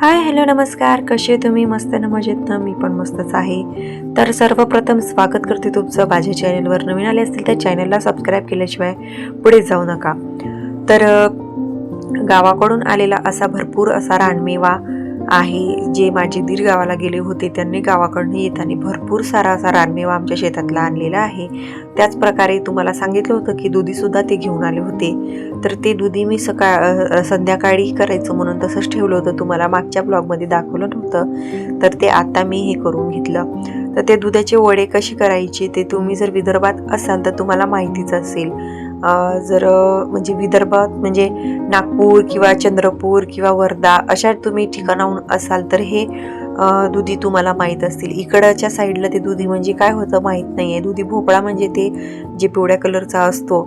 Hi hello नमस्कार. कसे तुम्ही? मस्त ना मजेत ना मी पण मस्तच आहे. तर सर्वप्रथम स्वागत करते तुमचं माझ्या चॅनलवर. नवीन आले असतील तर चॅनलला सबस्क्राईब केल्याशिवाय पुढे जाऊ नका. तर गावाकडून आलेला असा भरपूर असा रानमेवा आहे. जे माझे दीर गावाला गेले होते त्यांनी गावाकडनं येताना भरपूर सारा असा रानमेवा आमच्या शेतातला आणलेला आहे. त्याचप्रकारे तुम्हाला सांगितलं होतं की दुधीसुद्धा ते घेऊन आले होते. तर ते दुधी मी सकाळ संध्याकाळी करायचं म्हणून तसंच ठेवलं होतं. तुम्हाला मागच्या ब्लॉगमध्ये दाखवलं नव्हतं. तर ते आत्ता मी हे करून घेतलं. तर ते दुधाचे वडे कसे करायचे ते तुम्ही जर विदर्भात असाल तर तुम्हाला माहितीच असेल. जर म्हणजे विदर्भात म्हणजे नागपूर किंवा चंद्रपूर किंवा वर्धा अशा तुम्ही ठिकाणाहून असाल तर हे दुधी तुम्हाला माहीत असतील. इकडच्या साईडला ते दुधी म्हणजे काय होतं माहीत नाही आहे दुधी भोपळा म्हणजे ते जे पिवळ्या कलरचा असतो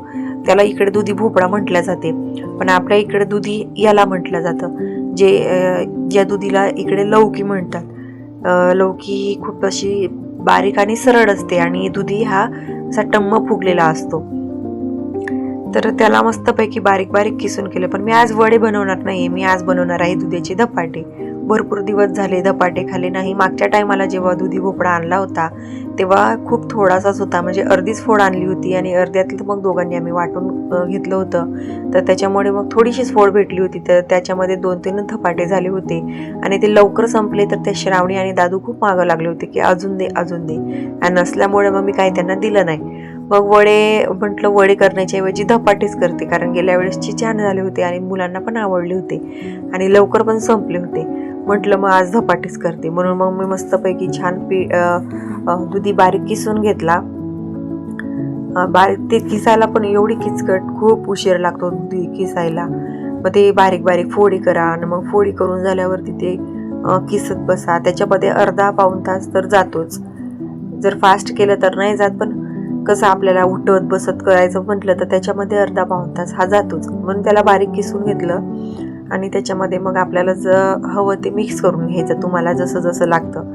त्याला इकडे दुधी भोपळा म्हटल्या जाते. पण आपल्या इकडे दुधी याला म्हटलं जातं. जे ज्या दुधीला इकडे लौकी म्हणतात. लौकी ही खूप अशी बारीक आणि सरळ असते आणि दुधी हा असा टम्म फुगलेला असतो. तर त्याला मस्तपैकी बारीक बारीक किसून केलं. पण मी आज वडे बनवणार नाही मी आज बनवणार आहे दुधाचे धपाटे. भरपूर दिवस झाले धपाटे खाले नाही. मागच्या टायमाला जेव्हा दुधी भोपळा आणला होता तेव्हा खूप थोडासाच होता. म्हणजे अर्धीच फोड आणली होती आणि अर्ध्यातलं मग दोघांनी आम्ही वाटून घेतलं होतं. तर त्याच्यामुळे मग थोडीशीच फोड भेटली होती. तर त्याच्यामध्ये दोन तीन धपाटे झाले होते. आणि ते लवकर संपले तर त्या श्रावणी आणि दादू खूप मागं लागले होते की अजून दे अजून दे. आणि नसल्यामुळे मग मी काही त्यांना दिलं नाही. मग वडे म्हटलं वडे करण्याच्या ऐवजी धपाटेच करते कारण गेल्या वेळेसची छान झाले होते आणि मुलांना पण आवडले होते आणि लवकर पण संपले होते. म्हटलं मग आज धपाटेच करते. म्हणून मग मी मस्तपैकी छान पी दुधी बारीक किसून घेतला. बारीक ते किसायला पण एवढी किचकट खूप उशीर लागतो दुधी किसायला. मग ते बारीक बारीक फोडी करा आणि मग फोडी करून झाल्यावरती ते किसत बसा. त्याच्यामध्ये अर्धा पाऊण तास तर जातोच. जर फास्ट केलं तर नाही जात पण कसं आपल्याला उठत बसत करायचं म्हटलं तर त्याच्यामध्ये अर्धा पाऊण तास हा जातोच. म्हणून त्याला बारीक किसून घेतलं आणि त्याच्यामध्ये मग आपल्याला ज हवं ते मिक्स करून घ्यायचं तुम्हाला जसं जसं लागतं.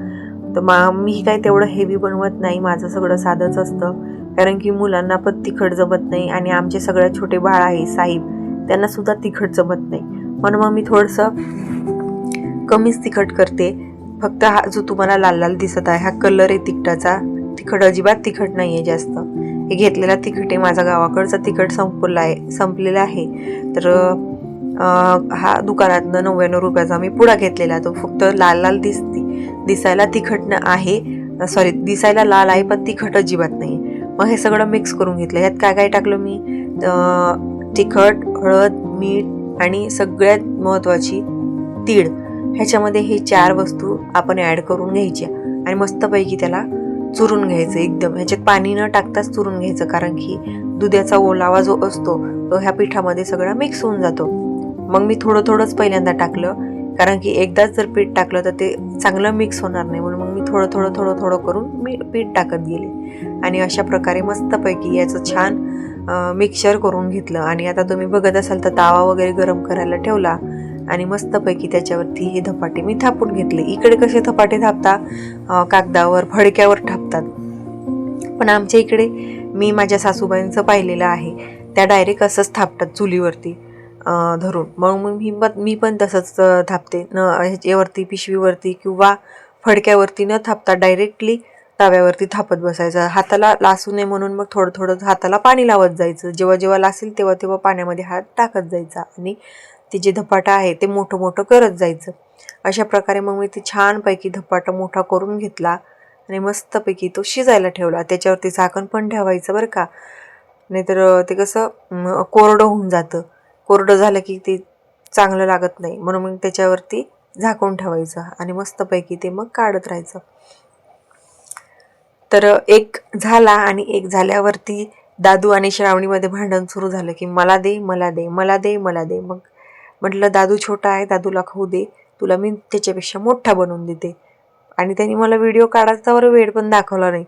तर मा मी काय तेवढं हेवी बनवत नाही माझं सगळं साधंच असतं. कारण की मुलांना पण तिखट जमत नाही आणि आमचे सगळ्यात छोटे बाळ आहे साहेब त्यांनासुद्धा तिखट जमत नाही. म्हणून मग मी थोडंसं कमीच तिखट करते. फक्त हा जो तुम्हाला लाल लाल दिसत आहे हा कलर आहे तिखटाचा. तिखट अजिबात तिखट नाही आहे जास्त. हे घेतलेला तिखट आहे माझा गावाकडचा तिखट संपला आहे संपलेला आहे. तर हा दुकानातनं नव्याण्णव रुपयाचा मी पुडा घेतलेला तो फक्त लाल लाल दिसती दिसायला तिखट न आहे. सॉरी दिसायला लाल आहे पण तिखट अजिबात नाही मग हे सगळं मिक्स करून घेतलं. ह्यात काय काय टाकलं मी? तिखट हळद मीठ आणि सगळ्यात महत्त्वाची तीळ. ह्याच्यामध्ये हे चार वस्तू आपण ॲड करून घ्यायच्या. आणि मस्तपैकी त्याला चुरून घ्यायचं एकदम. ह्याच्यात पाणी न टाकताच चुरून घ्यायचं कारण की दुधाचा ओलावा जो असतो तो ह्या पिठामध्ये सगळा मिक्स होऊन जातो. मग मी थोडं थोडंच पहिल्यांदा टाकलं कारण की एकदाच जर पीठ टाकलं तर ते चांगलं मिक्स होणार नाही. म्हणून मग मी थोडं थोडं थोडं थोडं करून मी पीठ टाकत गेले. आणि अशा प्रकारे मस्तपैकी याचं छान मिक्सर करून घेतलं. आणि आता तुम्ही बघत असाल तर तावा वगैरे गरम करायला ठेवला. आणि मस्तपैकी त्याच्यावरती हे धपाटे मी थापून घेतले. इकडे कसे धपाटे थापता? कागदावर फडक्यावर थापतात. पण आमच्या इकडे मी माझ्या सासूबाईंचं पाहिलेलं आहे. त्या डायरेक्ट असंच थापतात चुलीवरती धरून. मग मी मी पण तसंच थापते. न ह्याच्यावरती पिशवीवरती किंवा फडक्यावरती न थापता डायरेक्टली तव्यावरती थापत बसायचं. हाताला लासू नये म्हणून मग थोडं थोडं हाताला पाणी लावत जायचं. जेव्हा जेव्हा लासेल तेव्हा तेव्हा पाण्यामध्ये हात टाकत जायचा आणि ते जे धपाटा आहे ते मोठं मोठं करत जायचं. अशा प्रकारे मग मी ते छानपैकी धपाटा मोठा करून घेतला आणि मस्तपैकी तो शिजायला ठेवला. त्याच्यावरती झाकण पण ठेवायचं बरं का. नाहीतर ते कसं कोरडं होऊन जातं. कोरडं झालं की ते चांगलं लागत नाही. म्हणून मग त्याच्यावरती झाकून ठेवायचं आणि मस्तपैकी ते मग काढत राहायचं. तर एक झाला आणि एक झाल्यावरती दादू आणि श्रावणीमध्ये भांडण सुरू झालं की मला दे मला दे मला दे मला दे. मग म्हटलं दादू छोटा आहे दादूला खाऊ दे. तुला मी त्याच्यापेक्षा मोठा बनवून देते. आणि त्यांनी मला व्हिडिओ काढायचा वेळ पण दाखवला नाही.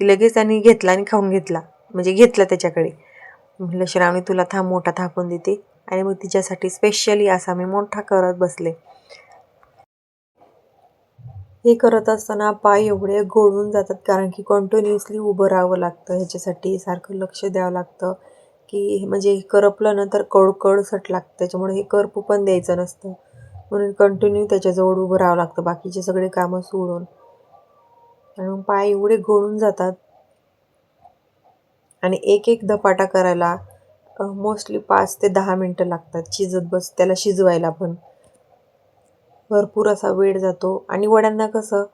की लगेच त्यांनी घेतला आणि खाऊन घेतला. म्हणजे घेतला त्याच्याकडे. म्हटलं श्रावणी तुला था मोठा थापून देते. आणि मग तिच्यासाठी स्पेशली असा मी मोठा करत बसले. हे करत असताना पाय एवढे गोळून जातात. कारण की कंटिन्युअसली उभं राहावं लागतं. ह्याच्यासाठी सारखं लक्ष द्यावं लागतं. की म्हणजे हे करपलं ना तर कडकडसट लागतं. त्याच्यामुळे हे करपू पण द्यायचं नसतं. म्हणून कंटिन्यू त्याच्याजवळ उभं राहावं लागतं. बाकीचे सगळे कामं सोडून. आणि मग पाय एवढे गळून जातात. आणि एक एक धपाटा करायला मोस्टली पाच ते दहा मिनटं लागतात. शिजत बस त्याला शिजवायला पण. भरपूर असा वेळ जातो. आणि वड्यांना कसं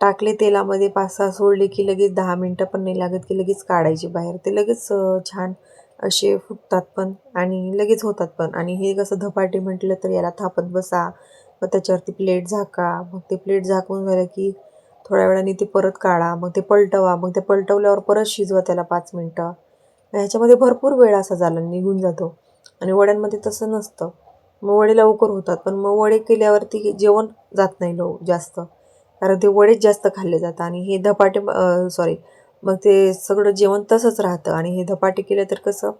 टाकले तेलामध्ये पाच सहा सोडले की लगेच दहा मिनटं पण नाही लागत की लगेच काढायचे बाहेर. ते लगेच छान असे फुटतात पण आणि लगेच होतात पण. आणि हे कसं धपाटे म्हटलं तर याला थापत बसा मग त्याच्यावरती प्लेट झाका मग ते प्लेट झाकून झालं की थोड्या वेळाने ते परत काढा मग ते पलटवा मग ते पलटवल्यावर परत शिजवा त्याला पाच मिनटं. ह्याच्यामध्ये भरपूर वेळ असा झाला निघून जातो. आणि वड्यांमध्ये तसं नसतं. मग वडे लवकर होतात पण मग वडे केल्यावरती जेवण जात नाही लव जास्त. कारण ते वडेच जास्त खाल्ले जातात. आणि हे धपाटे सॉरी मग ते सगळं जेवण तसंच राहतं आणि हे धपाटे केलं तर कसं?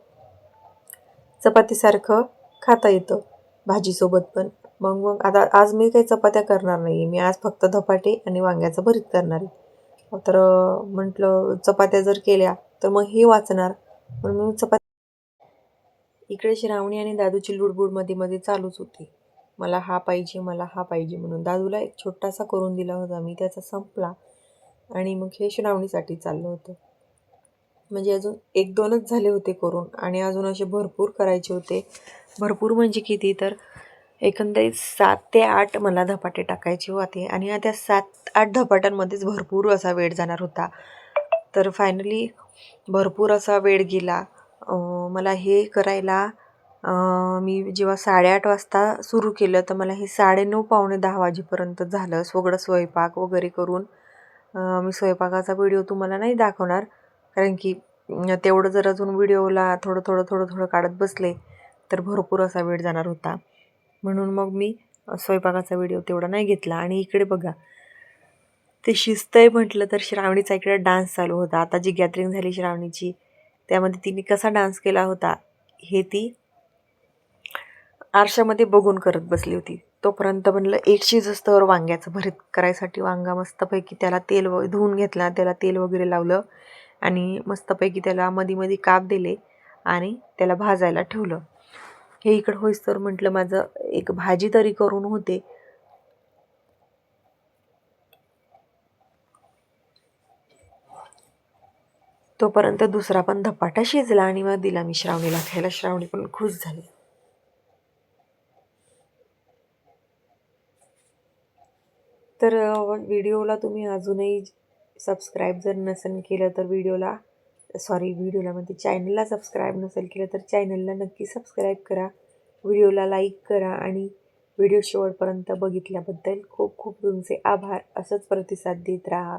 चपातीसारखं खाता येतं भाजीसोबत पण. मग मग आता आज मी काही चपात्या करणार नाही मी आज फक्त धपाटे आणि वांग्याचं भरीत करणार आहे. तर म्हटलं चपात्या जर केल्या तर मग हे वाचणार. म्हणून मी चपाती इकडे श्रावणी आणि दादूची लुडबुडमध्ये मध्ये चालूच होती. मला हा पाहिजे मला हा पाहिजे म्हणून दादूला एक छोटासा करून दिला होता. मी त्याचा संपला. आणि मग हे श्रावणीसाठी चाललं होतं. म्हणजे अजून एक दोनच झाले होते करून आणि अजून असे भरपूर करायचे होते. भरपूर म्हणजे किती तर एकंदरीत सात ते आठ मला धपाटे टाकायचे होते आणि त्या सात आठ धपाट्यांमध्येच भरपूर असा वेळ जाणार होता. तर फायनली भरपूर असा वेळ गेला. मला हे करायला मी जेव्हा साडेआठ वाजता सुरू केलं तर मला हे साडेनऊ पावणे दहा वाजेपर्यंत झालं. सगळं स्वयंपाक वगैरे करून मी स्वयंपाकाचा व्हिडिओ तुम्हाला नाही दाखवणार. कारण की तेवढं जर अजून व्हिडिओला थोडं थोडं थोडं थोडं काढत बसले तर भरपूर असा वेळ जाणार होता. म्हणून मग मी स्वयंपाकाचा व्हिडिओ तेवढा नाही घेतला. आणि इकडे बघा ते शिस्तय म्हटलं तर श्रावणीचा इकडे डान्स चालू होता. आता जी गॅदरिंग झाली श्रावणीची त्यामध्ये तिने कसा डान्स केला होता हे ती आरशामध्ये बघून करत बसली होती. तोपर्यंत म्हणलं एक शिजस्तवर वांग्याचं भरीत करायसाठी वांगा मस्तपैकी त्याला तेल व धुवून घेतला त्याला तेल वगैरे लावलं आणि मस्तपैकी त्याला मधी मधी काप दिले आणि त्याला भाजायला ठेवलं. हे इकडं होईस तर म्हटलं माझं एक भाजी तरी करून होते. तोपर्यंत दुसरा पण धपाटा शिजला आणि मग दिला मी श्रावणीला. खायला श्रावणी पण खुश झाली. तर व्हिडिओला तुम्ही अजूनही सबस्क्राईब जर नसेल केलं तर व्हिडिओला सॉरी व्हिडिओला म्हणजे चॅनलला सबस्क्राईब नसेल केलं तर चॅनलला नक्की सबस्क्राईब करा. व्हिडिओला लाईक करा आणि व्हिडिओ शेवटपर्यंत बघितल्याबद्दल खूप खूप तुमचे आभार. असंच प्रतिसाद देत राहा.